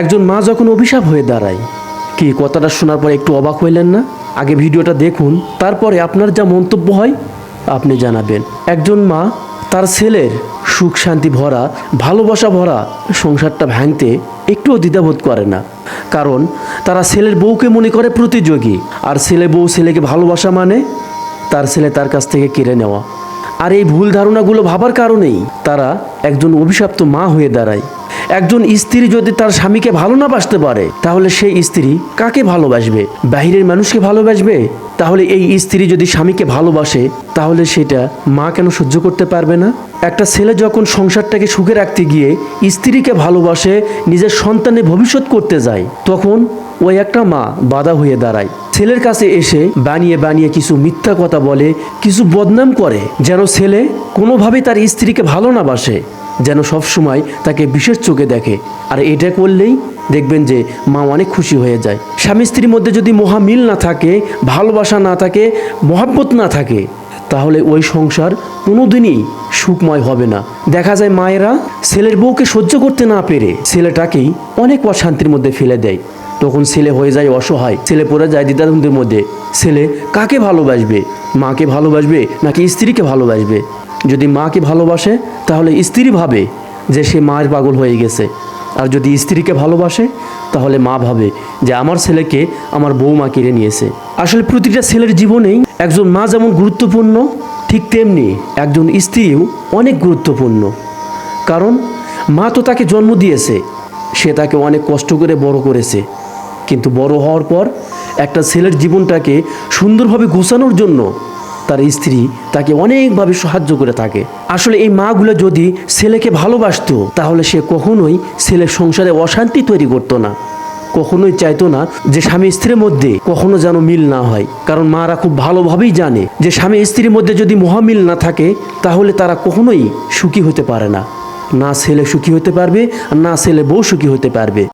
একজন মা যখন অভিশাপ হয়ে দাঁড়ায়, কি কথাটা শোনার পর একটু অবাক হইলেন না? আগে ভিডিওটা দেখুন, তারপরে আপনার যা মন্তব্য হয়, আপনি জানাবেন। একজন মা, তার ছেলের সুখ শান্তি ভরা, ভালোবাসা ভরা সংসারটা ভাঙতে একটুও দ্বিধাবোধ করে না। কারণ তারা ছেলের বউকে মনে করে প্রতিযোগী, আর ছেলে বউ ছেলেকে ভালোবাসা মানে তার ছেলে তার কাছ থেকে কেড়ে নেওয়া। আর এই ভুল ধারণাগুলো ভাবার কারণেই তারা একজন অভিশপ্ত মা হয়ে দাঁড়ায়। একজন স্ত্রী যদি তার স্বামীকে ভালো না বাসতে পারে, তাহলে সেই স্ত্রী কাকে ভালোবাসবে? বাহিরের মানুষকে ভালোবাসবে? তাহলে এই স্ত্রী যদি স্বামীকে ভালোবাসে, তাহলে সেটা মা কেন সহ্য করতে পারবে না? একটা ছেলে যখন সংসারটাকে সুখে রাখতে গিয়ে স্ত্রীকে ভালোবাসে, নিজের সন্তানের ভবিষ্যৎ করতে যায়, তখন ওই একটা মা বাধা হয়ে দাঁড়ায়। ছেলের কাছে এসে বানিয়ে বানিয়ে কিছু মিথ্যা কথা বলে, কিছু বদনাম করে, যেন ছেলে কোনোভাবেই তার স্ত্রীকে ভালো না বাসে। যেন সবসময় তাকে বিশেষ চোখে দেখে। আর এটা করলেই দেখবেন যে মা অনেক খুশি হয়ে যায়। স্বামী স্ত্রীর মধ্যে যদি মহামিল না থাকে, ভালোবাসা না থাকে, মহাব্বত না থাকে, তাহলে ওই সংসার কোনোদিনই সুখময় হবে না। দেখা যায় মায়েরা ছেলের বউকে সহ্য করতে না পেরে ছেলেটাকেই অনেক অশান্তির মধ্যে ফেলে দেয়। তখন ছেলে হয়ে যায় অসহায়, ছেলে পড়ে যায় দ্বিধাদ্বন্দ্বের মধ্যে। ছেলে কাকে ভালোবাসবে? মাকে ভালোবাসবে নাকি স্ত্রীকে ভালোবাসবে? যদি মাকে ভালোবাসে, তাহলে স্ত্রী ভাবে যে সে মায়ের পাগল হয়ে গেছে। আর যদি স্ত্রীকে ভালোবাসে, তাহলে মা ভাবে যে আমার ছেলেকে আমার বৌমা কেড়ে নিয়েছে। আসলে প্রতিটা ছেলের জীবনেই একজন মা যেমন গুরুত্বপূর্ণ, ঠিক তেমনি একজন স্ত্রীও অনেক গুরুত্বপূর্ণ। কারণ মা তো তাকে জন্ম দিয়েছে, সে তাকে অনেক কষ্ট করে বড় করেছে। কিন্তু বড় হওয়ার পর একটা ছেলের জীবনটাকে সুন্দরভাবে গোছানোর জন্য তার স্ত্রী তাকে অনেকভাবে সাহায্য করে থাকে। আসলে এই মাগুলো যদি ছেলেকে ভালোবাসতো, তাহলে সে কখনোই ছেলের সংসারে অশান্তি তৈরি করতো না। কখনোই চাইতো না যে স্বামী স্ত্রীর মধ্যে কখনো যেন মিল না হয়। কারণ মারা খুব ভালোভাবেই জানে যে স্বামী স্ত্রীর মধ্যে যদি মহামিল না থাকে, তাহলে তারা কখনোই সুখী হতে পারে না। না ছেলে সুখী হতে পারবে না ছেলে বউ সুখী হতে পারবে।